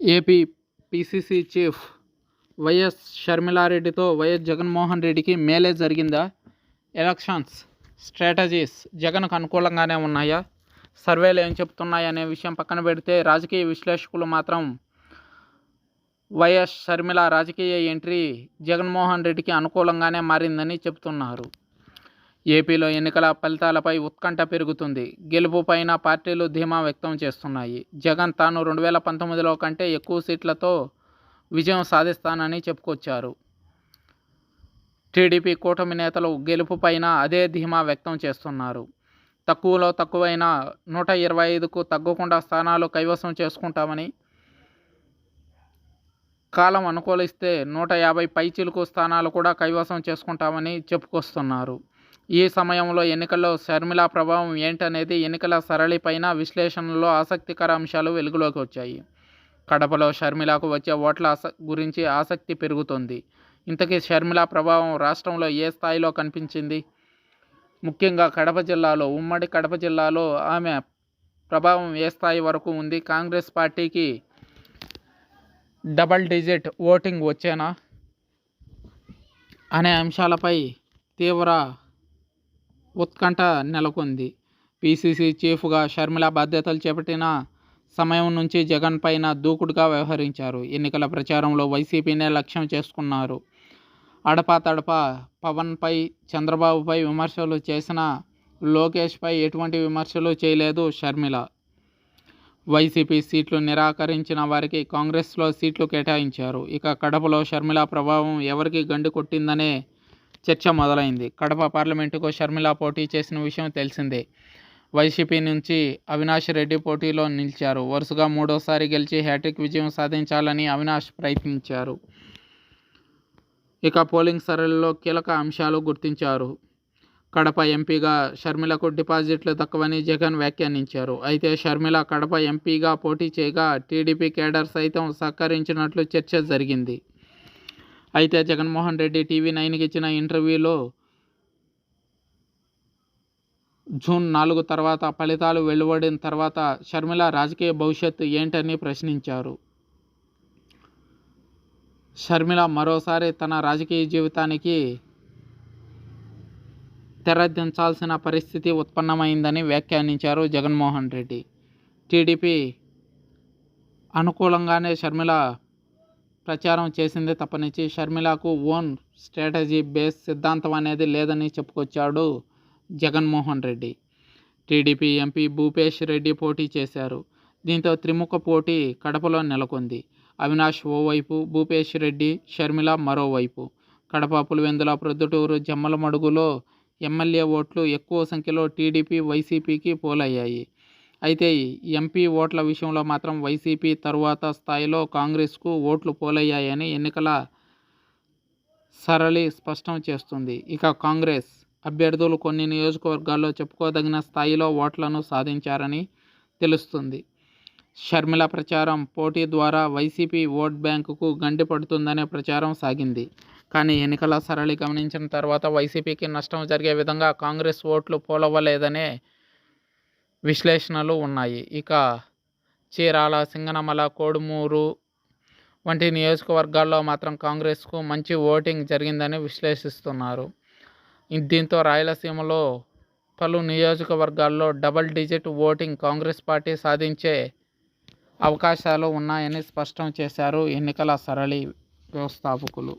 AP PCC chief YS షర్మిలారెడ్డితో YS Jaganmohan రెడ్డికి మేలే జరిగిందా? ఎలక్షన్స్ స్ట్రాటజీస్ జగన్కు అనుకూలంగానే ఉన్నాయా? సర్వేలు ఏం చెప్తున్నాయనే విషయం పక్కన పెడితే రాజకీయ విశ్లేషకులు మాత్రం వైఎస్ షర్మిల రాజకీయ ఎంట్రీ జగన్మోహన్ రెడ్డికి అనుకూలంగానే మారిందని చెబుతున్నారు. ఏపీలో ఎన్నికల ఫలితాలపై ఉత్కంఠ పెరుగుతుంది. గెలుపుపైన పార్టీలు ధీమా వ్యక్తం చేస్తున్నాయి. జగన్ తాను రెండు వేల పంతొమ్మిదిలో కంటే ఎక్కువ సీట్లతో విజయం సాధిస్తానని చెప్పుకొచ్చారు. టీడీపీ కూటమి నేతలు గెలుపుపైన అదే ధీమా వ్యక్తం చేస్తున్నారు. తక్కువలో తక్కువైన నూట ఇరవై ఐదుకు తగ్గకుండా స్థానాలు కైవసం చేసుకుంటామని కాలం అనుకూలిస్తే నూట యాభై పైచీలకు స్థానాలు కూడా కైవసం చేసుకుంటామని చెప్పుకొస్తున్నారు. ఈ సమయంలో ఎన్నికల్లో షర్మిల ప్రభావం ఏంటనేది ఎన్నికల సరళిపైన విశ్లేషణలో ఆసక్తికర అంశాలు వెలుగులోకి వచ్చాయి. కడపలో షర్మిలకు వచ్చే ఓట్ల గురించి ఆసక్తి పెరుగుతోంది. ఇంతకీ షర్మిల ప్రభావం రాష్ట్రంలో ఏ స్థాయిలో కనిపించింది? ముఖ్యంగా కడప జిల్లాలో ఉమ్మడి కడప జిల్లాలో ఆమె ప్రభావం ఏ స్థాయి వరకు ఉంది? కాంగ్రెస్ పార్టీకి డబల్ డిజిట్ ఓటింగ్ వచ్చేనా? అనే అంశాలపై తీవ్ర ఉత్కంఠ నెలకొంది. పీసీసీ చీఫ్గా షర్మిల బాధ్యతలు చేపట్టిన సమయం నుంచి జగన్ పైన దూకుడుగా వ్యవహరించారు. ఎన్నికల ప్రచారంలో వైసీపీనే లక్ష్యం చేసుకున్నారు. అడపా తడప పవన్పై చంద్రబాబుపై విమర్శలు చేసిన లోకేష్పై ఎటువంటి విమర్శలు చేయలేదు షర్మిల. వైసీపీ సీట్లు నిరాకరించిన వారికి కాంగ్రెస్లో సీట్లు కేటాయించారు. ఇక కడపలో షర్మిల ప్రభావం ఎవరికి గండి కొట్టిందనే చర్చ మొదలైంది. కడప పార్లమెంటుకు షర్మిల పోటీ చేసిన విషయం తెలిసిందే. వైసీపీ నుంచి అవినాష్ రెడ్డి పోటీలో నిలిచారు. వరుసగా మూడోసారి గెలిచి హ్యాట్రిక్ విజయం సాధించాలని అవినాష్ ప్రయత్నించారు. ఇక పోలింగ్ సరళిలో కీలక అంశాలు గుర్తించారు. కడప ఎంపీగా షర్మిలకు డిపాజిట్లు తక్కువని జగన్ వ్యాఖ్యానించారు. అయితే షర్మిల కడప ఎంపీగా పోటీ చేయగా టీడీపీ కేడర్ సైతం సహకరించినట్లు చర్చ జరిగింది. అయితే జగన్మోహన్ రెడ్డి టీవీ నైన్కి ఇచ్చిన ఇంటర్వ్యూలో జూన్ నాలుగు తర్వాత ఫలితాలు వెలువడిన తర్వాత షర్మిల రాజకీయ భవిష్యత్తు ఏంటని ప్రశ్నించారు. షర్మిల మరోసారి తన రాజకీయ జీవితానికి తెరదించాల్సిన పరిస్థితి ఉత్పన్నమైందని వ్యాఖ్యానించారు జగన్మోహన్ రెడ్డి. టీడీపీ అనుకూలంగానే షర్మిల ప్రచారం చేసిందే తప్పనిచ్చి. షర్మిలకు ఓన్ స్ట్రాటజీ బేస్ సిద్ధాంతం అనేది లేదని చెప్పుకొచ్చాడు జగన్మోహన్ రెడ్డి. టీడీపీ ఎంపీ భూపేష్ రెడ్డి పోటీ చేశారు. దీంతో త్రిముఖ పోటీ కడపలో నెలకొంది. అవినాష్ ఓవైపు భూపేష్ రెడ్డి షర్మిల మరోవైపు. కడప పులివెందుల ప్రొద్దుటూరు జమ్మలమడుగులో ఎమ్మెల్యే ఓట్లు ఎక్కువ సంఖ్యలో టీడీపీ వైసీపీకి పోలయ్యాయి. అయితే ఎంపీ ఓట్ల విషయంలో మాత్రం వైసీపీ తరువాత స్థాయిలో కాంగ్రెస్కు ఓట్లు పోలయ్యాయని ఎన్నికల సరళి స్పష్టం చేస్తుంది. ఇక కాంగ్రెస్ అభ్యర్థులు కొన్ని నియోజకవర్గాల్లో చెప్పుకోదగిన స్థాయిలో ఓట్లను సాధించారని తెలుస్తుంది. షర్మిల ప్రచారం పోటీ ద్వారా వైసీపీ ఓట్ బ్యాంకుకు గండి పడుతుందనే ప్రచారం సాగింది. కానీ ఎన్నికల సరళి గమనించిన తర్వాత వైసీపీకి నష్టం జరిగే విధంగా కాంగ్రెస్ ఓట్లు పోలవ్వలేదనే విశ్లేషణలు ఉన్నాయి. ఇక చీరాల సింగనమల కోడుమూరు వంటి నియోజకవర్గాల్లో మాత్రం కాంగ్రెస్కు మంచి ఓటింగ్ జరిగిందని విశ్లేషిస్తున్నారు. దీంతో రాయలసీమలో పలు నియోజకవర్గాల్లో double digit voting Congress party సాధించే అవకాశాలు ఉన్నాయని స్పష్టం చేశారు ఎన్నికల సరళి వ్యవస్థాపకులు.